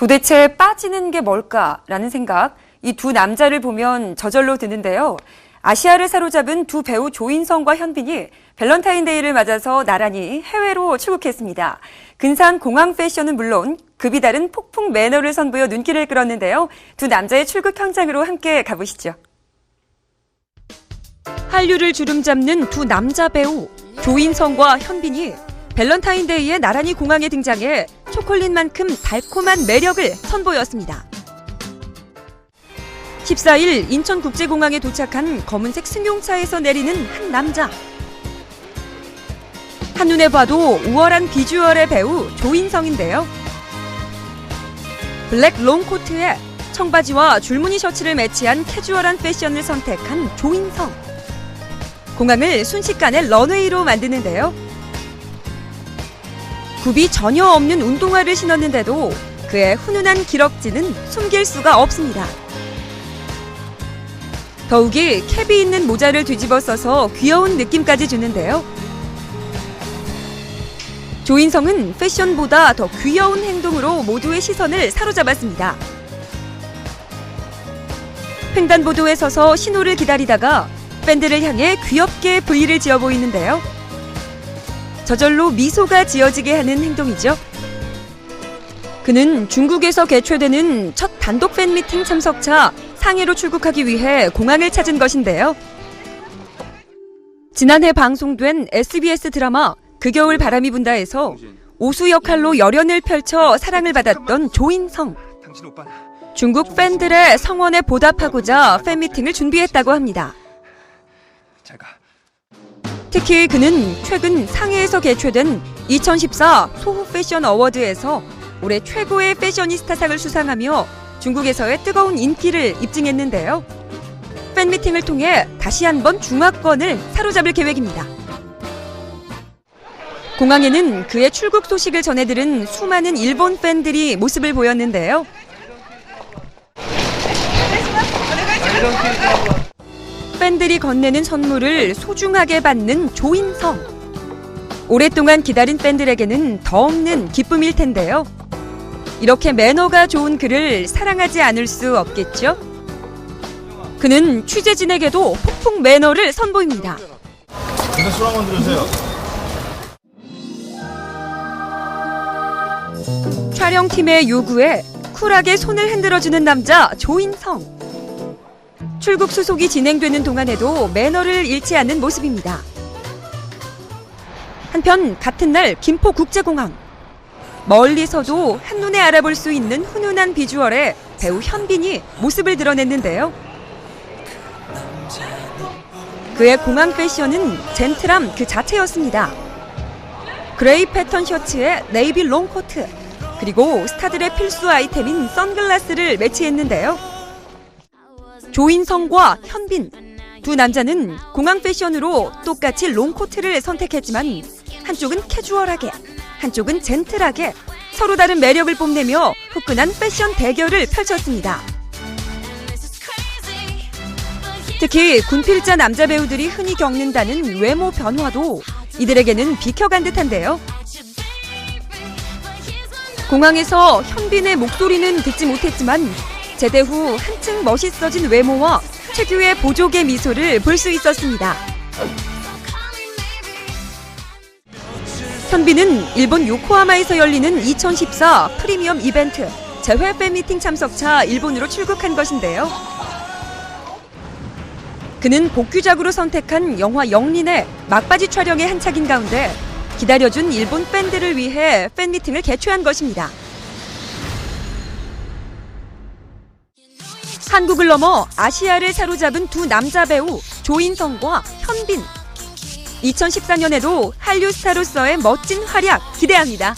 도대체 빠지는 게 뭘까라는 생각, 이 두 남자를 보면 저절로 드는데요. 아시아를 사로잡은 두 배우 조인성과 현빈이 밸런타인데이를 맞아서 나란히 해외로 출국했습니다. 근사한 공항 패션은 물론 급이 다른 폭풍 매너를 선보여 눈길을 끌었는데요. 두 남자의 출국 현장으로 함께 가보시죠. 한류를 주름잡는 두 남자 배우 조인성과 현빈이 밸런타인데이에 나란히 공항에 등장해 초콜릿만큼 달콤한 매력을 선보였습니다. 14일 인천국제공항에 도착한 검은색 승용차에서 내리는 한 남자. 한눈에 봐도 우월한 비주얼의 배우 조인성인데요. 블랙 롱코트에 청바지와 줄무늬 셔츠를 매치한 캐주얼한 패션을 선택한 조인성. 공항을 순식간에 런웨이로 만드는데요. 굽이 전혀 없는 운동화를 신었는데도 그의 훈훈한 기럭지는 숨길 수가 없습니다. 더욱이 캡이 있는 모자를 뒤집어 써서 귀여운 느낌까지 주는데요. 조인성은 패션보다 더 귀여운 행동으로 모두의 시선을 사로잡았습니다. 횡단보도에 서서 신호를 기다리다가 팬들을 향해 귀엽게 V를 지어 보이는데요. 저절로 미소가 지어지게 하는 행동이죠. 그는 중국에서 개최되는 첫 단독 팬미팅 참석차 상해로 출국하기 위해 공항을 찾은 것인데요. 지난해 방송된 SBS 드라마 그 겨울 바람이 분다에서 오수 역할로 열연을 펼쳐 사랑을 받았던 조인성. 중국 팬들의 성원에 보답하고자 팬미팅을 준비했다고 합니다. 잘가 특히 그는 최근 상해에서 개최된 2014 소호 패션 어워드에서 올해 최고의 패셔니스타상을 수상하며 중국에서의 뜨거운 인기를 입증했는데요. 팬미팅을 통해 다시 한번 중화권을 사로잡을 계획입니다. 공항에는 그의 출국 소식을 전해들은 수많은 일본 팬들이 모습을 보였는데요. 팬들이 건네는 선물을 소중하게 받는 조인성. 오랫동안 기다린 팬들에게는 더 없는 기쁨일 텐데요. 이렇게 매너가 좋은 그를 사랑하지 않을 수 없겠죠? 그는 취재진에게도 폭풍 매너를 선보입니다. 근데 술 한번 들으세요. 촬영팀의 요구에 쿨하게 손을 흔들어주는 남자 조인성. 출국 수속이 진행되는 동안에도 매너를 잃지 않는 모습입니다. 한편 같은 날 김포국제공항. 멀리서도 한눈에 알아볼 수 있는 훈훈한 비주얼의 배우 현빈이 모습을 드러냈는데요. 그의 공항 패션은 젠틀함 그 자체였습니다. 그레이 패턴 셔츠에 네이비 롱코트, 그리고 스타들의 필수 아이템인 선글라스를 매치했는데요. 조인성과 현빈 두 남자는 공항 패션으로 똑같이 롱코트를 선택했지만 한쪽은 캐주얼하게, 한쪽은 젠틀하게 서로 다른 매력을 뽐내며 후끈한 패션 대결을 펼쳤습니다. 특히 군필자 남자 배우들이 흔히 겪는다는 외모 변화도 이들에게는 비켜간 듯한데요. 공항에서 현빈의 목소리는 듣지 못했지만 제대 후 한층 멋있어진 외모와 특유의 보조개 미소를 볼 수 있었습니다. 현빈은 일본 요코하마에서 열리는 2014 프리미엄 이벤트 재회 팬미팅 참석차 일본으로 출국한 것인데요. 그는 복귀작으로 선택한 영화 영린의 막바지 촬영에 한창인 가운데 기다려준 일본 팬들을 위해 팬미팅을 개최한 것입니다. 한국을 넘어 아시아를 사로잡은 두 남자 배우 조인성과 현빈. 2014년에도 한류 스타로서의 멋진 활약 기대합니다.